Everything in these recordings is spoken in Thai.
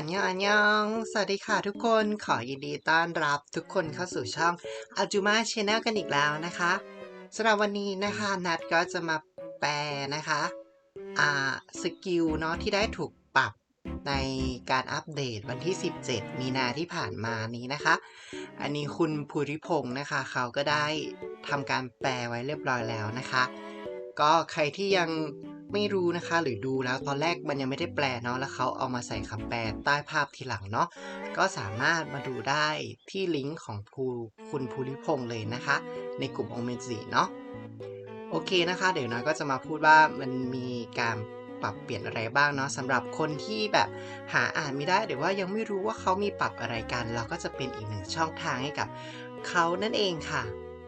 อันยองอันยอง สวัสดีค่ะทุกคน ขอยินดีต้อนรับทุกคนเข้าสู่ช่องอาจูมาชแนลกันอีกแล้วนะคะสำหรับวันนี้นะคะนัดก็จะมาแปลนะคะอ่าสกิลเนาะที่ได้ถูกปรับในการอัปเดตวันที่ 17 มีนาที่ผ่านมานี้นะคะ อันนี้คุณภูริพงศ์นะคะ เขาก็ได้ทำการแปลไว้เรียบร้อยแล้วนะคะ ก็ใครที่ยัง ไม่รู้นะคะ หรือดูแล้วตอนแรกมันยังไม่ได้แปลเนาะแล้วเขาเอามาใส่คำแปลใต้ภาพทีหลังเนาะก็สามารถมาดูได้ที่ลิงก์ของภูคุณภูริพงศ์เลยนะคะ ในกลุ่มโอเมจิเนาะโอเคนะคะ เดี๋ยวน้อยก็จะมาพูดว่ามันมีการปรับเปลี่ยนอะไรบ้างเนาะสำหรับคนที่แบบหาอ่านไม่ได้หรือว่ายังไม่รู้ว่าเขามีปรับอะไรกัน เราก็จะเป็นอีกหนึ่งช่องทางให้กับเขานั่นเองค่ะ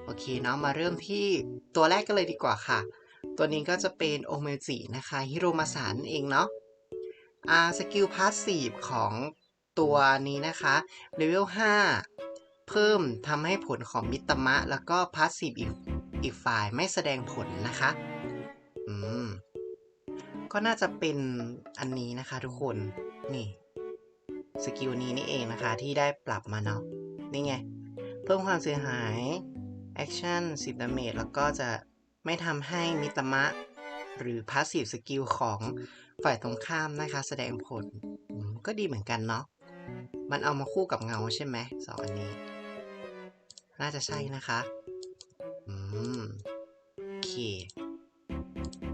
โอเคเนาะมาเริ่มที่ตัวแรกกันเลยดีกว่าค่ะ ตัวนี้ก็จะเป็นโอเมจินะคะฮิโรมาสานเองเนาะอ่าสกิลพาสซีฟของตัวนี้นะคะเลเวล5 เพิ่มทำให้ผลของมิตมะ แล้วก็พาสซีฟอีกอีกฝ่ายไม่แสดงผลนะคะ อืม ก็น่าจะเป็นอันนี้นะคะทุกคน นี่ สกิลนี้นี่เองนะคะ ที่ได้ปรับมาเนาะ นี่ไง เพิ่มความเสียหาย แอคชั่น 10ดาเมจแล้วก็จะ ไม่ทำให้มิตมะ หรือพาสซีฟสกิลของฝ่ายตรงข้ามนะคะ แสดงผลก็ดีเหมือนกันเนาะมันเอามาคู่กับเงาใช่ไหมสองอันนี้ น่าจะใช่นะคะอืมโอเค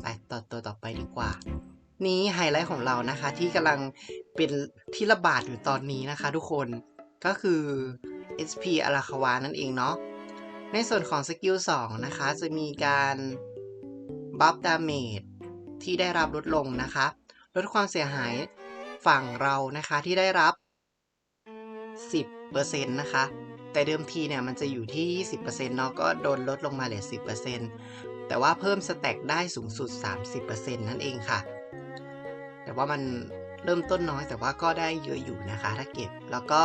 ไปต่อตัวต่อไปดีกว่า นี้ไฮไลท์ของเรานะคะ ที่กำลังเป็นที่ระบาดอยู่ตอนนี้นะคะ ทุกคนก็คือ SP อาราคาวานั่นเองเนาะ ในส่วนของสกิล2นะคะ จะมีการบัฟดาเมจที่ได้รับลดลงนะคะ ลดความเสียหายฝั่งเรานะคะที่ได้รับ 10%นะคะ แต่เดิมทีเนี่ยมันจะอยู่ที่ 20%เนาะก็โดนลดลงมาเหลือ 10%แต่ว่าเพิ่มสแต็กได้สูงสุด 30%นั่นเองค่ะ แต่ว่ามันเริ่มต้นน้อยแต่ว่าก็ได้เยอะอยู่นะคะ ถ้าเก็บแล้วก็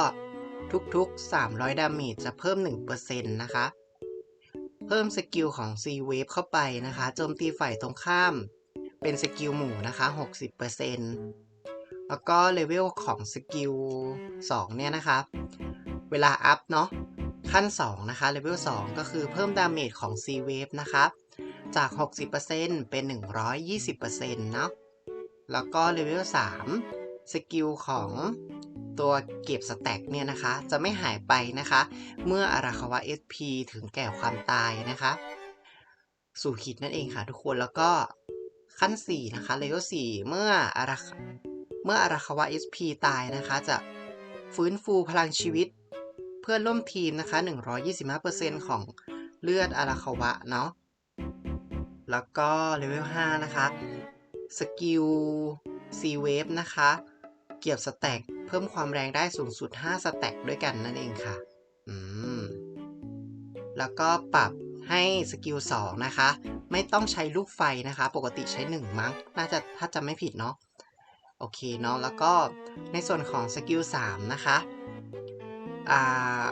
ทุกๆ 300 ดาเมจจะเพิ่ม 1%นะคะ เพิ่มสกิลของ C Wave เข้าไปนะคะโจมตีฝ่ายตรงข้ามเป็นสกิลหมู่นะคะ 60%แล้วก็เลเวลของสกิล2เนี่ยนะคะ เวลาอัพเนาะขั้น 2 นะคะเลเวล2ก็คือเพิ่มดาเมจของ C Wave นะคะจาก 60%เป็น 120%เนาะแล้วก็เลเวล3สกิลของ ตัวเก็บสแต็กเนี่ยนะคะ จะไม่หายไปนะคะ เมื่ออาราคาวะ SP ถึงแก่ความตายนะคะ สู่ขีดนั่นเองค่ะทุกคนแล้วก็ขั้น 4 นะคะเลเวล4เมื่ออาราเมื่ออาราคาวะ SP ตายนะคะ จะฟื้นฟูพลังชีวิตเพื่อนร่วมทีมนะคะ 125%ของเลือดอาราคาวะเนาะแล้วก็เลเวล5นะคะ สกิล C Wave นะคะ เกียวสแต็ก พิ่มความแรงได้สูงสุด 5 สแต็กด้วยกันนั่นเองค่ะ อืม แล้วก็ปรับให้สกิล2นะคะ ไม่ต้องใช้ลูกไฟนะคะ ปกติใช้ 1 มั้ง น่าจะถ้าจำไม่ผิดเนาะ โอเคเนาะ แล้วก็ในส่วนของสกิล3นะคะ อ่า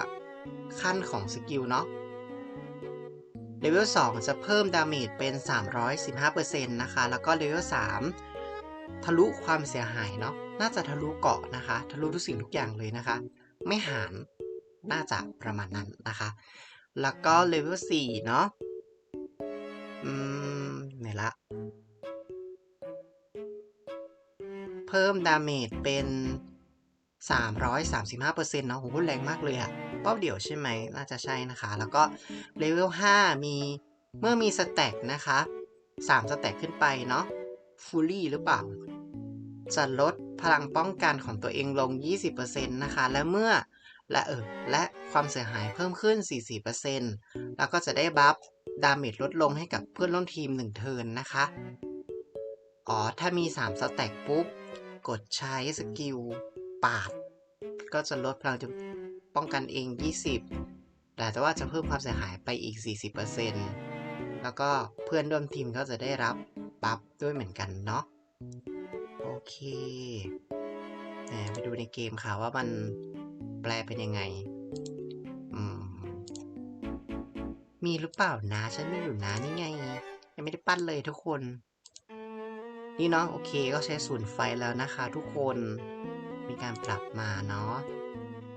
ขั้นของสกิลเนาะเลเวล2จะเพิ่มดาเมจเป็น 315%นะคะ แล้วก็เลเวล3ทะลุความเสียหายเนาะ น่าจะทะลุเกาะนะคะ ทะลุทุกสิ่งทุกอย่างเลยนะคะ ไม่หารน่าจะประมาณนั้นนะคะ แล้วก็เลเวล4เนาะ อืมไหนละ เพิ่มดาเมจเป็น 335%เนาะโหแรงมากเลยอะเป้าเดี่ยวใช่ไหม น่าจะใช่นะคะ แล้วก็เลเวล5มีเมื่อมีสแต็กนะคะ 3 สแต็กขึ้นไปเนาะฟูลี่หรือเปล่า จะลด พลังป้องกันของตัวเองลง 20%นะคะ และเมื่อและเออและความเสียหายเพิ่มขึ้น 44%แล้วก็จะได้บัฟดาเมจลดลงให้กับเพื่อนร่วมทีม 1 เทิร์นนะคะ อ๋อ ถ้ามี 3 สแต็กปุ๊บ กดใช้สกิลปาด ก็จะลดพลังป้องกันเอง 20 แต่ว่าจะเพิ่มความเสียหายไปอีก 40%แล้วก็เพื่อนร่วมทีมก็จะได้รับบัฟด้วยเหมือนกันเนาะ อเคแหมไปดูในเกมค่ะว่ามันแปลเป็นยังไง อืม มีหรือเปล่านะ ฉันมีอยู่นะนี่ไง ยังไม่ได้ปั้นเลยทุกคน นี่เนาะโอเคก็ใช้ศูนย์ไฟแล้วนะคะ ทุกคน มีการปรับมาเนาะ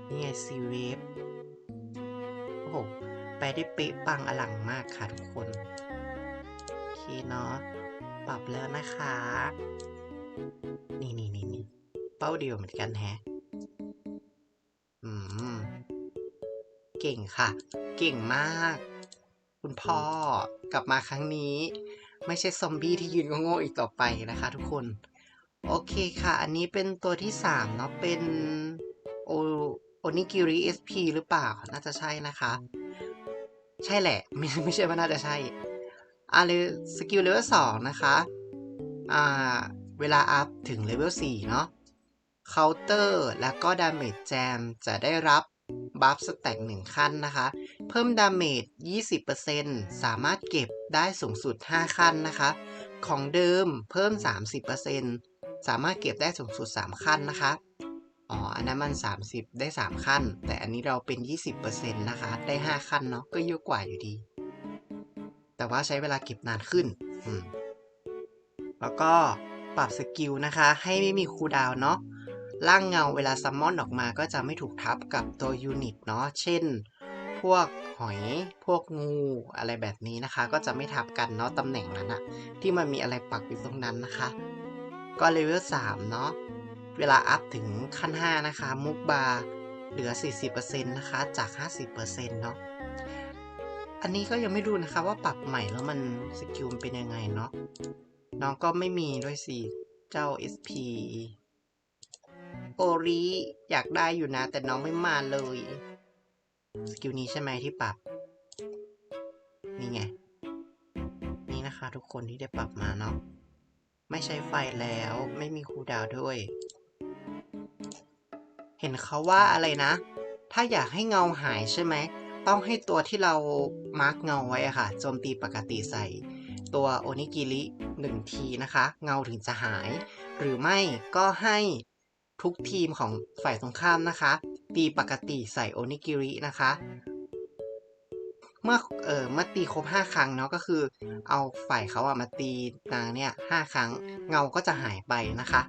นี่ไงซีเวฟโอ้โหไปได้เป๊ะปังอลังมากค่ะทุกคน โอเคเนาะ ปรับแล้วนะคะ นี่นี่นี่นี่เป้าเดียวเหมือนกันแฮะ อืม เก่งค่ะ เก่งมาก คุณพ่อกลับมาครั้งนี้ ไม่ใช่ซอมบี้ที่ยืนโง่ๆอีกต่อไปนะคะทุกคน โอเคค่ะ อันนี้เป็นตัวที่สามเนาะ เป็นโอโอนิกิริ SP หรือเปล่า น่าจะใช่นะคะ ใช่แหละ ไม่ไม่ใช่ว่าน่าจะใช่อ่าเลยสกิลเลเวลสองนะคะ อ่า เวลาอัพถึงเลเวลสี่เนาะเคาน์เตอร์แล้วก็ดาเมจแจมจะได้รับบัฟสแต็กหนึ่งขั้นนะคะ เพิ่มดาเมจ 20%สามารถเก็บได้สูงสุด 5 ขั้นนะคะ ของเดิมเพิ่ม 30%สามารถเก็บได้สูงสุด 3 ขั้นนะคะ อ๋อ อันนั้นมัน 30 ได้ 3 ขั้น แต่อันนี้เราเป็น 20%นะคะ ได้ 5 ขั้นเนาะ ก็เยอะกว่าอยู่ดี แต่ว่าใช้เวลาเก็บนานขึ้น แล้วก็ ปรับสกิลนะคะ ให้ไม่มีคูดาวเนาะร่างเงาเวลาซัมมอนออกมาก็จะไม่ถูกทับกับตัวยูนิตเนาะเช่น พวกหอยพวกงูอะไรแบบนี้นะคะ ก็จะไม่ทับกันเนาะตำแหน่งนั้นอะที่มันมีอะไรปักอยู่ตรงนั้นนะคะ ก็เลเวล3เนาะเวลาอัพถึงขั้น 5 นะคะ มุกบาร์เหลือ 40%นะคะ จาก 50%เนาะอันนี้ก็ยังไม่รู้นะคะว่าปรับใหม่แล้วมันสกิลมันเป็นยังไงเนาะ น้องก็ไม่มีด้วยสิ เจ้า SP โอริอยากได้อยู่นะ แต่น้องไม่มาเลย สกิลนี้ใช่ไหมที่ปรับ นี่ไง นี่นะคะทุกคนที่ได้ปรับมาเนาะ ไม่ใช้ไฟแล้วไม่มีคูดาวด้วย เห็นเขาว่าอะไรนะ ถ้าอยากให้เงาหายใช่ไหม ต้องให้ตัวที่เรามาร์กเงาไว้อะค่ะ โจมตีปกติใส่ ตัวโอนิกิริหนึ่งทีนะคะ เงาถึงจะหาย หรือไม่ก็ให้ทุกทีมของฝ่ายตรงข้ามนะคะ ตีปกติใส่โอนิกิรินะคะ เมื่อเออเมื่อตีครบ 5 ครั้งเนาะก็คือ เอาฝ่ายเขาอะมาตีนางเนี่ยห้าครั้งเงาก็จะหายไปนะคะ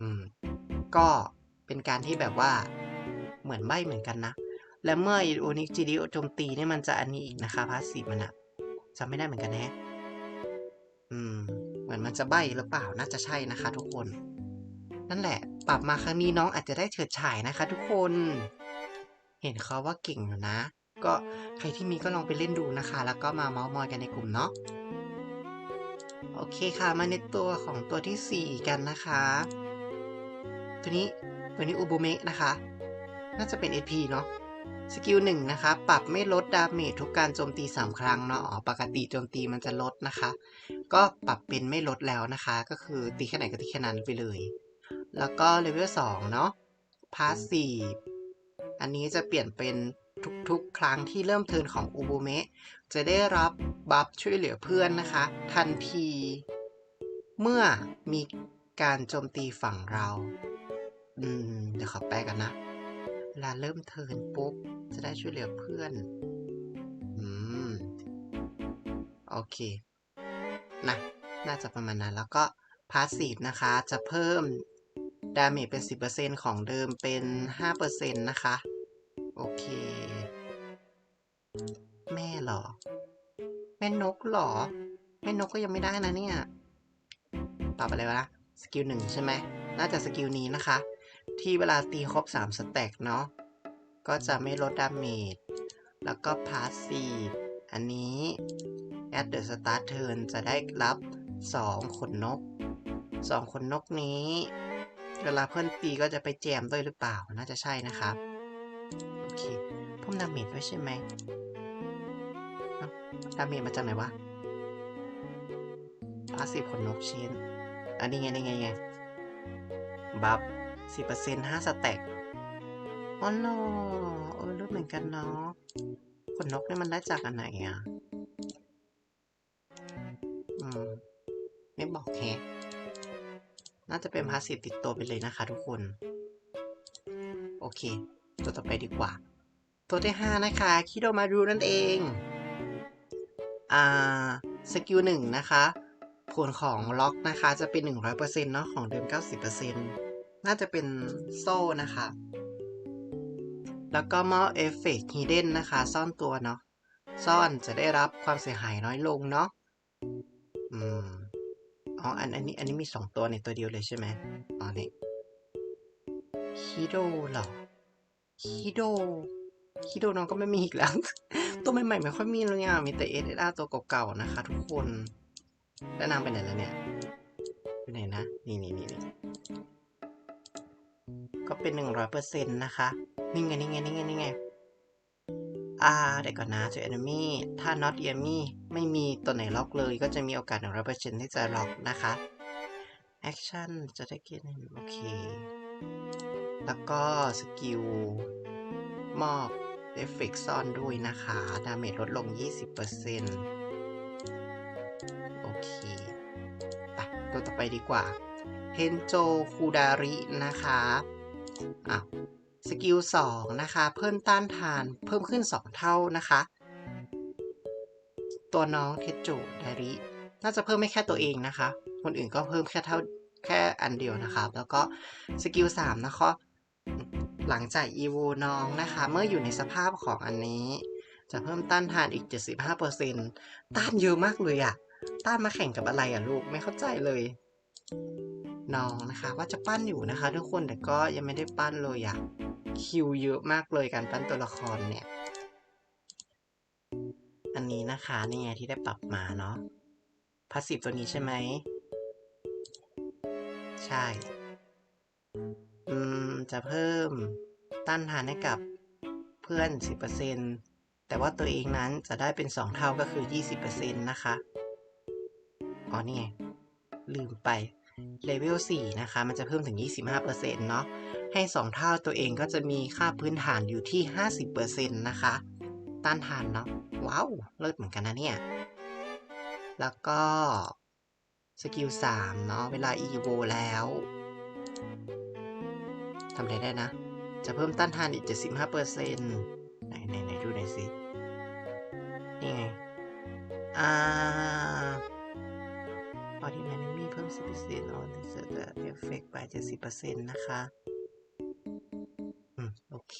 อืม ก็เป็นการที่แบบว่าเหมือนใบเหมือนกันนะ และเมื่อโอนิจิริโจมตีเนี่ยมันจะอันนี้อีกนะคะพาสซีฟมันอะจำไม่ได้เหมือนกันแฮะ อืม เหมือนมันจะใบหรือเปล่า น่าจะใช่นะคะ ทุกคน นั่นแหละ ปรับมาครั้งนี้น้องอาจจะได้เฉิดฉายนะคะ ทุกคน เห็นเขาว่าเก่งอยู่นะ ก็ใครที่มีก็ลองไปเล่นดูนะคะ แล้วก็มาเมาส์มอยกันในกลุ่มเนาะ โอเคค่ะ มาในตัวของตัวที่ 4 กันนะคะ ตัวนี้ ตัวนี้อุบุเมะนะคะ น่าจะเป็น SP เนาะ สกิลหนึ่งนะคะ ปรับไม่ลดดาเมจทุกการโจมตี 3 ครั้งเนาะอ๋อปกติโจมตีมันจะลดนะคะ ก็ปรับเป็นไม่ลดแล้วนะคะ ก็คือตีแค่ไหนก็ตีแค่นั้นไปเลย แล้วก็เลเวล2เนาะพาสซีฟอันนี้จะเปลี่ยนเป็นทุกๆ ครั้งที่เริ่มเทินของอุบุเมะจะได้รับบัฟช่วยเหลือเพื่อนนะคะ ทันที เมื่อมีการโจมตีฝั่งเรา อืม เดี๋ยวขอแปลกันนะ วลาเริ่มเทิร์นปุ๊บ จะได้ช่วยเหลือเพื่อน อืม โอเค นะ น่าจะประมาณนั้น แล้วก็พาสซีฟนะคะ จะเพิ่มดาเมจเป็น 10%ของเดิมเป็น 5%นะคะ โอเค แม่หรอ แม่นกหรอ แม่นกก็ยังไม่ได้นะเนี่ยปรับอะไรวะนะ สกิลหนึ่งใช่ไหม น่าจะสกิลนี้นะคะ ที่เวลาตีครบ 3 สแต็กเนาะ ก็จะไม่ลดดาเมจ แล้วก็พาสซีฟอันนี้ at the start turn จะได้รับ 2 ขนนก 2 ขนนกนี้ เวลาเพื่อนตีก็จะไปแจมด้วยหรือเปล่า น่าจะใช่นะครับ โอเคเพิ่มดาเมจด้วยใช่ไหมดาเมจมาจากไหนวะพาสซีฟขนนกชิ้น อันนี้ไงนี่ไงไงบัฟ สิบเปอร์เซ็นต์ห้าสแต็กอ๋อโนเออรู้เหมือนกันเนาะขนนกนี่มันได้จากอันไหนอะ อืม ไม่บอกแฮะน่าจะเป็นพาสซีฟติดตัวไปเลยนะคะทุกคน โอเค ตัวต่อไปดีกว่า ตัวที่ 5 นะคะคิโดมารูนั่นเอง อ่า สกิลหนึ่งนะคะ ผลของล็อกนะคะจะเป็น 100%เนาะของเดิม 90% น่าจะเป็นโซ่นะคะ แล้วก็มอเอฟเฟกต์ฮีเดนนะคะ ซ่อนตัวเนาะ ซ่อนจะได้รับความเสียหายน้อยลงเนาะ อืม อ๋อ อันอันนี้ อันนี้มีสองตัวในตัวเดียวเลยใช่ไหมอ๋อนี่ฮิโดเหรอฮิโดฮิโดน้องก็ไม่มีอีกแล้ว ตัวใหม่ๆไม่ค่อยมีเลยอะ มีแต่เอสอาตัวเก่าๆนะคะ ทุกคน แล้วนางไปไหนแล้วเนี่ย ไปไหนนะ นี่นี่นี่นี่ ก็เป็นหนึ่งร้อยเปอร์เซ็นต์นะคะ นี่ไงนี่ไงนี่ไงนี่ไงอ่าเดี๋ยวก่อนนะเจอ enemy ถ้า not enemy ไม่มีตัวไหนล็อกเลยก็จะมีโอกาสหนึ่งร้อยเปอร์เซ็นต์ที่จะล็อกนะคะ action จะได้เกณฑ์โอเค แล้วก็สกิลมอบเอฟเฟกซ่อนด้วยนะคะ ดาเมจลดลง 20%โอเค ไปตัวต่อไปดีกว่า เฮนโจคูดารินะคะอ้าวสกิล2นะคะ เพิ่มต้านทานเพิ่มขึ้น 2 เท่านะคะ ตัวน้องเทโจดาริน่าจะเพิ่มไม่แค่ตัวเองนะคะ คนอื่นก็เพิ่มแค่เท่าแค่อันเดียวนะครับ แล้วก็สกิล3นะคะหลังจากอีโวน้องนะคะ เมื่ออยู่ในสภาพของอันนี้ จะเพิ่มต้านทานอีก 75%ต้านเยอะมากเลยอะต้านมาแข่งกับอะไรอะลูกไม่เข้าใจเลย น้องนะคะว่าจะปั้นอยู่นะคะ ทุกคนแต่ก็ยังไม่ได้ปั้นเลยอะคิวเยอะมากเลยการปั้นตัวละครเนี่ย อันนี้นะคะนี่ไงที่ได้ปรับมาเนาะพาสซีฟตัวนี้ใช่ไหม ใช่ อืม จะเพิ่มต้านทานให้กับเพื่อน 10%แต่ว่าตัวเองนั้นจะได้เป็น 2 เท่าก็คือ 20%นะคะ อ๋อนี่ไง ลืมไป เลเวล4นะคะ มันจะเพิ่มถึง 25%เนาะ ให้ 2 เท่าตัวเองก็จะมีค่าพื้นฐานอยู่ที่ 50%นะคะ ต้านทานเนาะ ว้าว เลิศเหมือนกันนะเนี่ย แล้วก็สกิล3เนาะ เวลา EVO แล้วทำอะไรได้นะ จะเพิ่มต้านทานอีก 75%ไหนไหนไหนดูหน่อยสิ นี่ไง อ่าพอดีแมน เพิ่ม 10% on the set effect by 70%นะคะอืมโอเค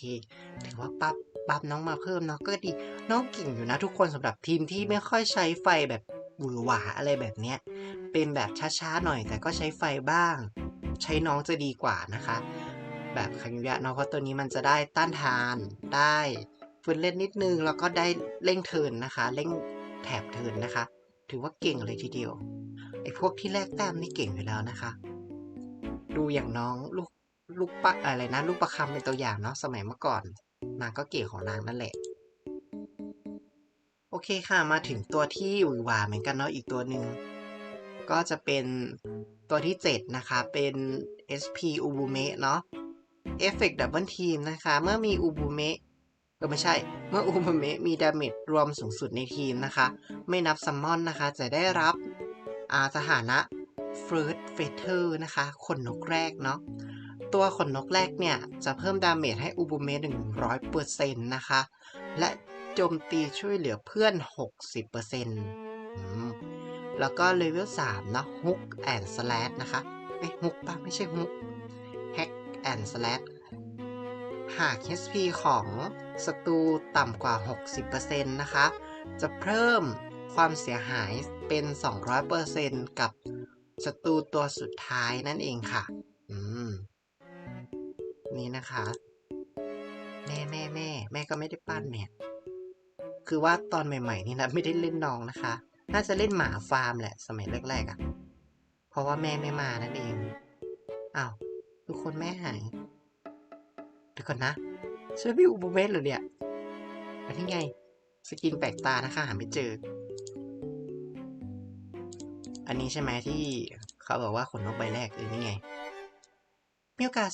ถือว่าปั๊บปั๊บน้องมาเพิ่มเนาะก็ดี น้องเก่งอยู่นะทุกคนสำหรับทีมที่ไม่ค่อยใช้ไฟแบบหวือหวาอะไรแบบเนี้ย เป็นแบบช้าๆหน่อยแต่ก็ใช้ไฟบ้าง ใช้น้องจะดีกว่านะคะ แบบคังยุยะเนาะเพราะตัวนี้มันจะได้ต้านทานได้ฟื้นเล่นนิดนึงแล้วก็ได้เร่งเทินนะคะ เร่งแถบเทินนะคะ ถือว่าเก่งเลยทีเดียว ไอ้พวกที่แลกแต้มนี่เก่งอยู่แล้วนะคะ ดูอย่างน้องลูกลูกปะอะไรนะ ลูกประคำเป็นตัวอย่างเนาะสมัยเมื่อก่อน นางก็เก่งของนางนั่นแหละ โอเคค่ะมาถึงตัวที่หวือหวาเหมือนกันเนาะอีกตัวหนึ่งก็จะเป็นตัวที่ 7 นะคะ เป็น SP u b u m e เนาะ Effect Double Team นะคะ เมื่อมี u b u m e ก็ไม่ใช่ เมื่อ u b u m e มีดาเมจรวมสูงสุดในทีมนะคะ ไม่นับซัมมอนนะคะ จะได้รับ สถานะ First Feather นะคะขนนกแรกเนาะตัวขนนกแรกเนี่ย จะเพิ่มดาเมจให้อุบุเมะ100%นะคะ และโจมตีช่วยเหลือเพื่อน 60%อืมแล้วก็เลเวล3นะ Hook and Slash นะคะเอ้ย Hook ป่ะไม่ใช่ Hook Hack and Slash หาก HP ของศัตรูต่ำกว่า 60%นะคะ จะเพิ่ม ความเสียหายเป็น 200%กับศัตรูตัวสุดท้ายนั่นเองค่ะ อืม นี่นะคะ แม่แม่แม่ แม่ก็ไม่ได้ปั้นเนี่ย คือว่าตอนใหม่ ๆ นี่นะไม่ได้เล่นน้องนะคะ น่าจะเล่นหมาฟาร์มแหละ สมัยแรกๆอะ่ะ เพราะว่าแม่ไม่มานั่นเองอ้าวทุกคนแม่หายเดี๋ยวก่อนนะใช่พี่อุบเวสหรือเนี่ยอันนี้ไง สกินแปลกตานะคะหาไม่เจอ อันนี้ใช่ไหมที่เขาบอกว่าขนนกใบแรกเออนี่ไง มีโอกาส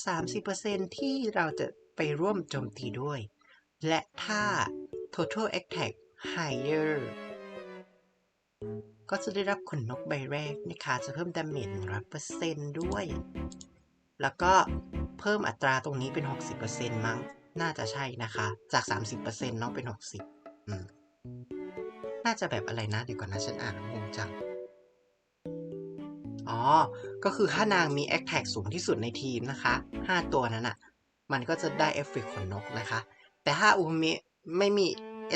30%ที่เราจะไปร่วมโจมตีด้วย และถ้า total attack higher ก็จะได้รับขนนกใบแรกนะคะจะเพิ่มดาเมจ100%ด้วย แล้วก็เพิ่มอัตราตรงนี้เป็น 60%มั้ง น่าจะใช่นะคะ จาก 30%เนาะเป็น 60อืมน่าจะแบบอะไรนะเดี๋ยวก่อนนะฉันอ่านงงจัง อ๋อ ก็คือถ้านางมี a t t a c k สูงที่สุดในทีมนะคะ 5 ตัวนั้นอะ มันก็จะได้เอฟเฟกขนนกนะคะ แต่ถ้าอุมิไม่มี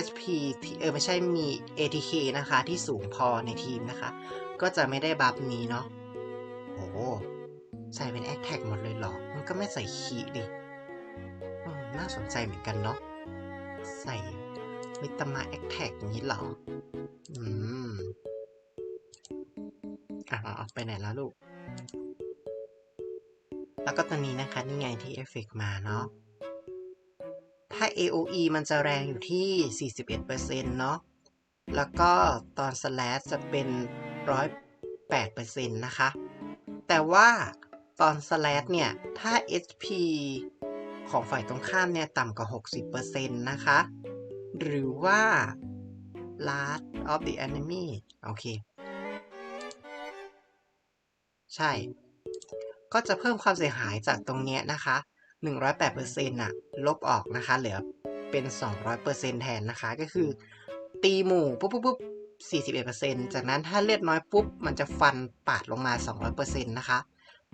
SP ที่เออไม่ใช่มี ATK นะคะ ที่สูงพอในทีมนะคะ ก็จะไม่ได้บัฟนี้เนาะ โอ้ใส่เป็น a t t a c k หมดเลยเหรอ มันก็ไม่ใส่คีดิน่าสนใจเหมือนกันเนาะ ใส่มิตามาแอคแท็กนี้เหรอ อืม อะเอาไปไหนแล้วลูก แล้วก็ตอนนี้นะคะนี่ไงที่เอฟเฟกมาเนาะ ถ้า AOE มันจะแรงอยู่ที่ 41%เนาะ แล้วก็ตอน slash จะเป็น 108%นะคะ แต่ว่าตอน slash เนี่ย ถ้า HP ของฝ่ายตรงข้ามเนี่ยต่ำกว่า 60%นะคะ หรือว่า last of the enemy โอเค ใช่ ก็จะเพิ่มความเสียหายจากตรงเนี้ยนะคะ 108%น่ะ ลบออกนะคะ เหลือเป็น 200%แทนนะคะ ก็คือ ตีหมู่ปุ๊บปุ๊บปุ๊บ41%จากนั้นถ้าเลือดน้อยปุ๊บ มันจะฟันปาดลงมา 200%นะคะ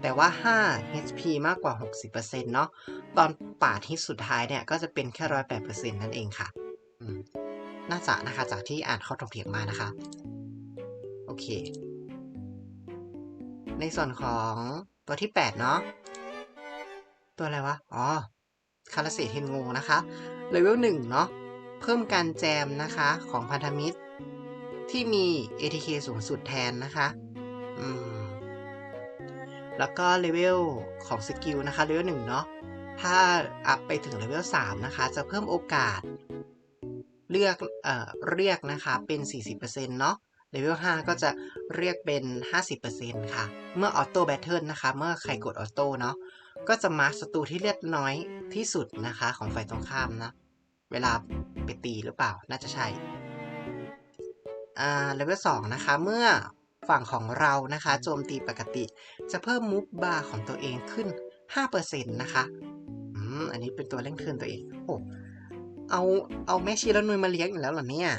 แต่ว่า 5 HP มากกว่า 60%เนาะ ตอนปาดที่สุดท้ายเนี่ย ก็จะเป็นแค่ 108%นั่นเองค่ะ น่าจะนะคะ จากที่อ่านข้อถกเถียงมานะคะ โอเค ในส่วนของตัวที่ 8 เนาะตัวอะไรวะ อ๋อ คาราเซเทนงูนะคะ เลเวล1เนาะ เพิ่มการแจมนะคะของพันธมิตร ที่มี ATK สูงสุดแทนนะคะ อืม แล้วก็เลเวลของสกิลนะคะ เลเวล1เนาะ ถ้าอัพไปถึงเลเวล3นะคะ จะเพิ่มโอกาส เลือก เอ่อ เรียกนะคะ เป็น 40%เนาะ เลเวล5ก็จะเรียกเป็น 50%ค่ะ เมื่อออโต้แบทเทิลนะคะ เมื่อใครกดออโต้เนาะ ก็จะมาร์คศัตรูที่เลือดน้อยที่สุดนะคะของฝ่ายตรงข้ามนะ เวลาไปตีหรือเปล่า น่าจะใช่ อ่า เลเวล2นะคะ เมื่อฝั่งของเรานะคะ โจมตีปกติ จะเพิ่มมูฟบาร์ของตัวเองขึ้น 5%นะคะ อืม อันนี้เป็นตัวเร่งเทินตัวเอง โอ้ เอา เอาแม่ชีและนุยมาเลี้ยงอีกแล้วเหรอเนี่ย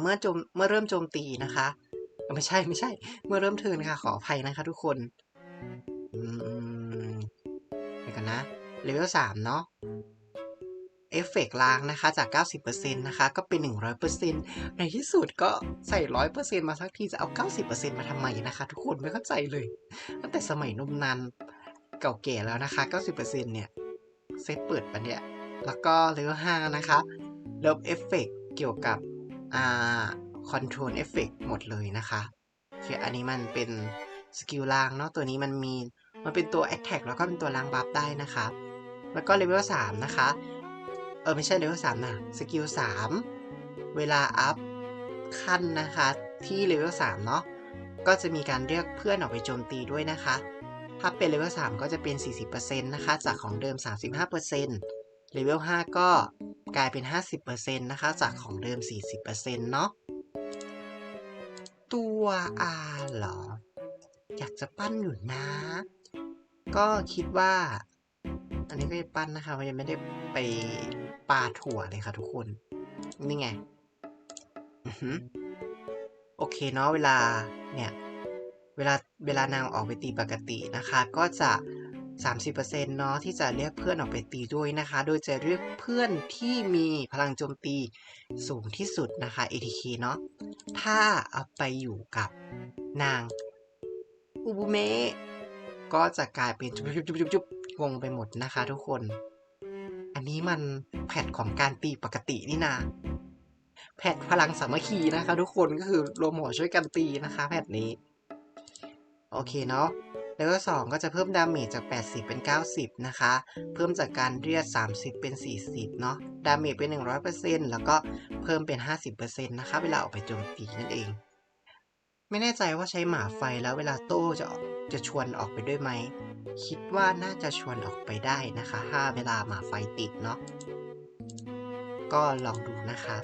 เมื่อจมเมื่อเริ่มโจมตีนะคะ ไม่ใช่ไม่ใช่ เมื่อเริ่มเทินค่ะ ขออภัยนะคะทุกคนเดี๋ยวกันนะเลเวล3เนาะเอฟเฟกล้างนะคะจาก 90%นะคะ ก็เป็น 100%ในที่สุดก็ใส่ 100%มาสักทีจะเอา 90%มาทำไมนะคะ ทุกคนไม่เข้าใจเลย ตั้งแต่สมัยนมนานเก่าแก่แล้วนะคะ 90%เนี่ยเซตเปิดปะเนี่ย แล้วก็เลเวล5นะคะลบเอฟเฟกเกี่ยวกับ อ่าคอนโทรลเอฟเฟกต์หมดเลยนะคะโอเคอันนี้มันเป็นสกิลล้างเนาะตัวนี้มันมีมันเป็นตัว Attack แล้วก็เป็นตัวล้างบัฟได้นะคะแล้วก็เลเวล3นะคะ เออไม่ใช่เลเวล3นะสกิล3เวลาอัพขั้นนะคะที่เลเวล3เนาะก็จะมีการเรียกเพื่อนออกไปโจมตีด้วยนะคะ ถ้าเป็นเลเวล3ก็จะเป็น 40%นะคะ จากของเดิม 35%เลเวล5ก็ กลายเป็น 50%นะคะ จากของเดิม 40%เนาะ ตัวอาเหรอ อยากจะปั้นอยู่นะ ก็คิดว่า อันนี้ก็จะปั้นนะคะยังไม่ได้ไปปาถั่วเลยค่ะทุกคน นี่ไง โอเคเนาะเวลาเนี่ย เวลาเวลานางออกไปตีปกตินะคะ ก็จะ 30%เนาะที่จะเรียกเพื่อนออกไปตีด้วยนะคะ โดยจะเรียกเพื่อนที่มีพลังโจมตีสูงที่สุดนะคะ ATK เนาะถ้าเอาไปอยู่กับนางอุบุเมะก็จะกลายเป็นจุบจุบจุบจุบจุบงงไปหมดนะคะทุกคน อันนี้มันแพทของการตีปกตินี่นาแพทพลังสามัคคีนะคะ ทุกคนก็คือรวมหัวช่วยกันตีนะคะ แพทนี้ โอเคเนาะ เลเวล2ก็จะเพิ่มดาเมจจาก 80 เป็น 90 นะคะ เพิ่มจากการเรียด 30 เป็น 40 เนาะ ดาเมจเป็น 100%แล้วก็เพิ่มเป็น 50%นะคะ เวลาออกไปโจมตีนั่นเอง ไม่แน่ใจว่าใช้หมาไฟแล้วเวลาโต้จะจะชวนออกไปด้วยไหม คิดว่าน่าจะชวนออกไปได้นะคะถ้าเวลาหมาไฟติดเนาะ ก็ลองดูนะคะ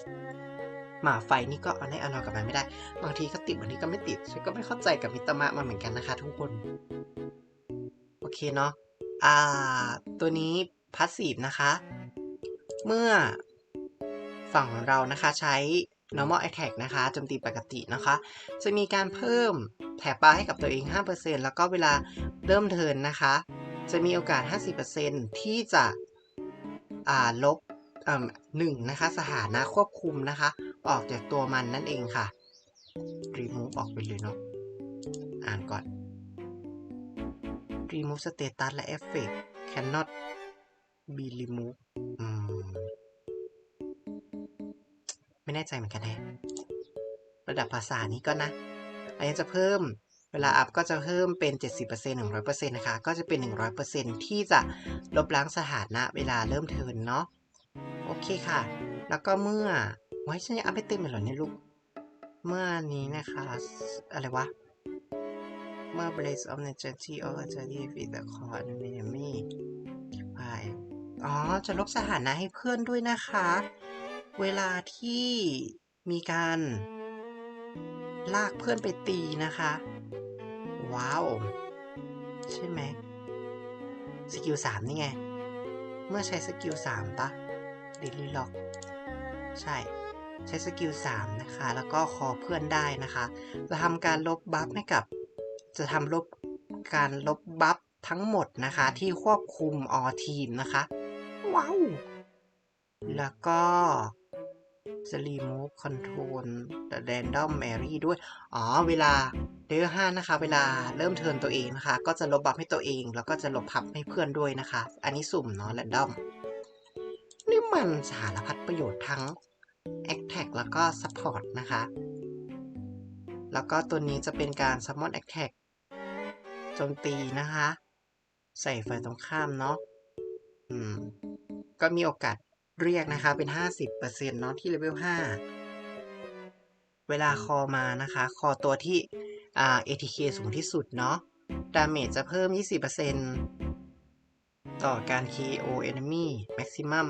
หมาไฟนี่ก็เอาแน่เอานอนกับมันไม่ได้ บางทีก็ติดบางทีก็ไม่ติด ฉันก็ไม่เข้าใจกับมิตามะมาเหมือนกันนะคะทุกคน เคเนาะอ่า ตัวนี้พาสซีฟนะคะ เมื่อฝั่งของเรานะคะใช้ normal attack นะคะโจมตีปกตินะคะ จะมีการเพิ่มแถบปลาให้กับตัวเอง 5%แล้วก็เวลาเริ่มเทินนะคะ จะมีโอกาส 50%ที่จะอ่าลบอ่าหนึ่งนะคะ สถานะควบคุมนะคะ ออกจากตัวมันนั่นเองค่ะ remove ออกไปเลยเนาะอ่านก่อน remove status และ effect cannot be removed อืม ไม่แน่ใจเหมือนกันแฮะระดับภาษานี้ก็นะ อันนี้จะเพิ่มเวลาอัพก็จะเพิ่มเป็น 70% 100%นะคะ ก็จะเป็น 100%ที่จะลบล้างสถานะเวลาเริ่มเทินเนาะ โอเคค่ะ แล้วก็เมื่อไว้ฉันยังอัพไม่เต็มเลยเหรอเนี่ยลูก เมื่อนี้นะคะ อะไรวะ เมื่อ Blaze of Energy of a j a r y with the core enemy ไปอ๋อ จะลบสถานะให้เพื่อนด้วยนะคะ เวลาที่มีการลากเพื่อนไปตีนะคะ ว้าว ใช่ไหมสกิลสามนี่ไง เมื่อใช้สกิลสามปะดิลลิล็อก ใช่ ใช้สกิล3นะคะ แล้วก็คอเพื่อนได้นะคะ จะทำการลบบัฟให้กับ จะทำลบการลบบัฟทั้งหมดนะคะ ที่ควบคุมออทีมนะคะ ว้าว แล้วก็จะ remove control the random Mary ด้วย อ๋อ เวลาเลเวล5นะคะ เวลาเริ่มเทิร์นตัวเองนะคะ ก็จะลบบัฟให้ตัวเอง แล้วก็จะลบพับให้เพื่อนด้วยนะคะ อันนี้สุ่มเนาะ random นี่มันสารพัดประโยชน์ทั้ง a t t a c k แล้วก็ Support นะคะ แล้วก็ตัวนี้จะเป็นการ Summon Attack โจมตีนะคะ ใส่ฝ่ายตรงข้ามเนาะอืม ก็มีโอกาสเรียกนะคะเป็น 50%เนาะที่เลเวล5 เวลาคอมานะคะ คอตัวที่อ่า ATK สูงที่สุดเนาะดาเมจจะเพิ่ม 20%ต่อการ KO enemy maximum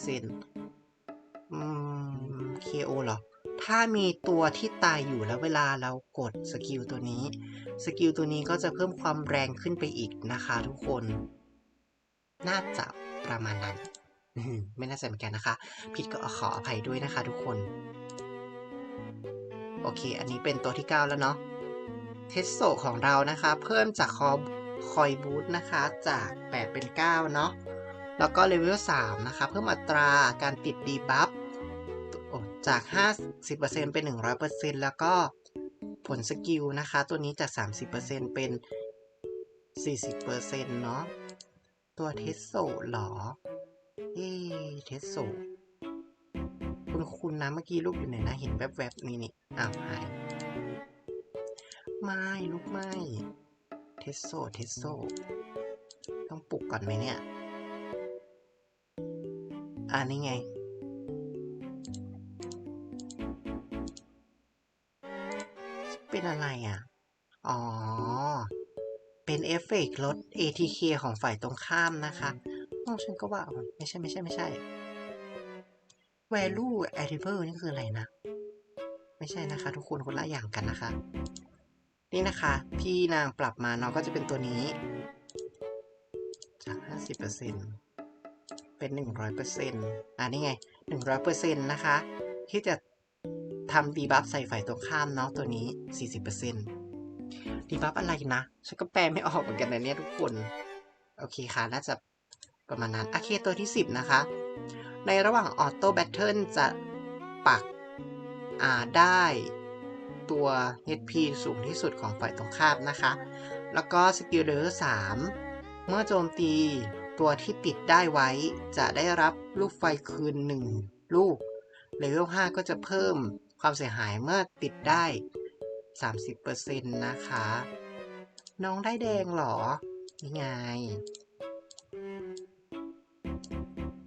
100%อืม KO เหรอ ถ้ามีตัวที่ตายอยู่แล้วเวลาเรากดสกิลตัวนี้ สกิลตัวนี้ก็จะเพิ่มความแรงขึ้นไปอีกนะคะทุกคน น่าจะประมาณนั้น ไม่น่ใจะเหมือนกันนะคะ ผิดก็ขออภัยด้วยนะคะทุกคน โอเค อันนี้เป็นตัวที่ 9 แล้วเนาะ เทสโซของเรานะคะ เพิ่มจากคอคอยบูทนะคะ จาก 8 เป็น 9 เนาะ แล้วก็เลเวล 3 นะคะ เพิ่มอัตราการติดดีบัฟ จาก 50%เป็น 100%แล้วก็ผลสกิลนะคะ ตัวนี้จาก 30%เป็น 40%เนาะตัวเทสโซหรอ เอ๊เทสโซคุณคุณนะเมื่อกี้ลูกอยู่ไหนนะเห็นแวบๆนี่นี่อ้าวหาย ไม่ลูกไม่ เทสโซเทสโซต้องปลุกก่อนไหมเนี่ย อ่านี่ไง เป็นอะไรอะ อ๋อ เป็นเอฟเฟกต์ลด ATK ของฝ่ายตรงข้ามนะคะอ๋อฉันก็ว่า ไม่ใช่ไม่ใช่ไม่ใช่ value attribute นี่คืออะไรนะ ไม่ใช่นะคะ ทุกคนคนละอย่างกันนะคะ นี่นะคะที่นางปรับมาเนาะก็จะเป็นตัวนี้ จาก 50%เป็น 100%อ่านี่ไง 100%นะคะ ที่จะ ทำดีบัฟใส่ฝ่ายตรงข้ามเนาะตัวนี้ 40%ดีบัฟอะไรนะ ฉันก็แปลไม่ออกเหมือนกันนะเนี่ยทุกคน โอเคค่ะ น่าจะประมาณนั้น โอเคตัวที่ 10 นะคะ ในระหว่างออโต้แบทเทิลจะปักอ่าได้ตัว HP สูงที่สุดของฝ่ายตรงข้ามนะคะ แล้วก็สกิลเลเวล3เมื่อโจมตีตัวที่ติดได้ไว้ จะได้รับลูกไฟคืน 1 ลูกเลเวล5ก็จะเพิ่ม ความเสียหายเมื่อติดได้ 30%นะคะ น้องได้แดงเหรอ นี่ไง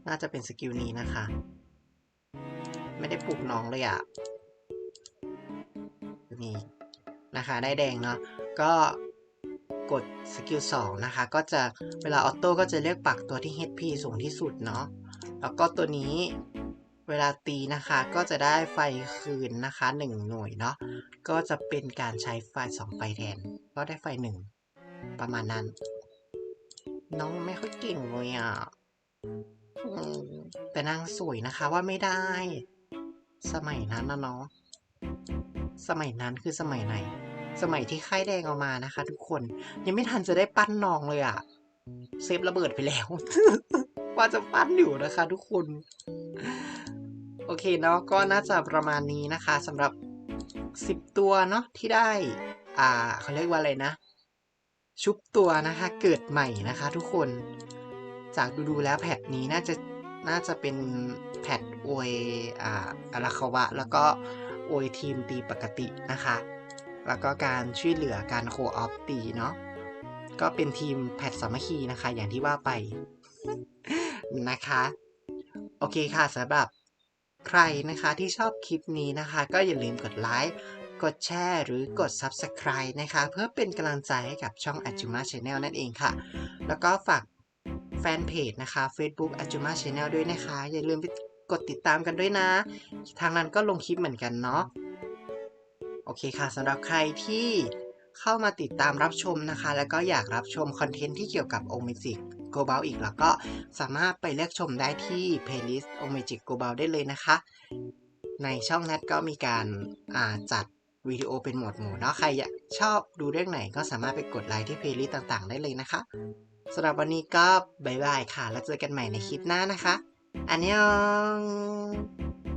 น่าจะเป็นสกิลนี้นะคะ ไม่ได้ปลุกน้องเลยอะ่ะ นี่นะคะ ได้แดงเนาะ ก็กดสกิล2นะคะ ก็จะเวลาออโต้ก็จะเรียกปักตัวที่ HP สูงที่สุดเนาะ แล้วก็ตัวนี้ เวลาตีนะคะก็จะได้ไฟคืนนะคะ 1 หน่วยเนาะก็จะเป็นการใช้ไฟ 2 ไฟแทน ก็ได้ไฟ 1 ประมาณนั้น น้องไม่ค่อยเก่งเลยอะแต่นางสวยนะคะว่าไม่ได้ สมัยนั้นนะเนาะสมัยนั้นคือสมัยไหน สมัยที่ค่ายแดงเอามานะคะ ทุกคนยังไม่ทันจะได้ปั้นน้องเลยอะเซฟระเบิดไปแล้ว ว่าจะปั้นอยู่นะคะ ทุกคน โอเคเนาะก็น่าจะประมาณนี้นะคะสำหรับ 10 ตัวเนาะที่ได้ อ่าเขาเรียกว่าอะไรนะ ชุบตัวนะคะเกิดใหม่นะคะ ทุกคนจากดูๆแล้วแพทนี้น่าจะน่าจะเป็นแพทโอยอ่าอาราคาวะ แล้วก็โอยทีมตีปกตินะคะ แล้วก็การช่วยเหลือการโคออฟตีเนาะก็เป็นทีมแพทสามัคคีนะคะ อย่างที่ว่าไปนะคะ โอเคค่ะสำหรับ ใครนะคะที่ชอบคลิปนี้นะคะ ก็อย่าลืมกดไลค์กดแชร์หรือกด Subscribe นะคะ เพื่อเป็นกำลังใจให้กับช่อง Ajuma Channel นั่นเองค่ะ แล้วก็ฝากแฟนเพจนะคะ Facebook Ajuma Channel ด้วยนะคะ อย่าลืมไปกดติดตามกันด้วยนะ ทางนั้นก็ลงคลิปเหมือนกันเนาะโอเคค่ะสำหรับใครที่เข้ามาติดตามรับชมนะคะ แล้วก็อยากรับชมคอนเทนต์ที่เกี่ยวกับ o m a g i c g o b a l อีก แล้วก็สามารถไปเลือกชมได้ที่ playlist o m a g i c global ได้เลยนะคะ ในช่องนัดก็มีการาจัดวิดีโอเป็นหมวดหมู่เนาะใครอยากชอบดูเรื่องไหนก็สามารถไปกดไลค์ที่ playlist ต่างๆ ได้เลยนะคะสำหรับวันนี้ก็บายบายค่ะ แล้วเจอกันใหม่ในคลิปหน้านะคะ อันยอง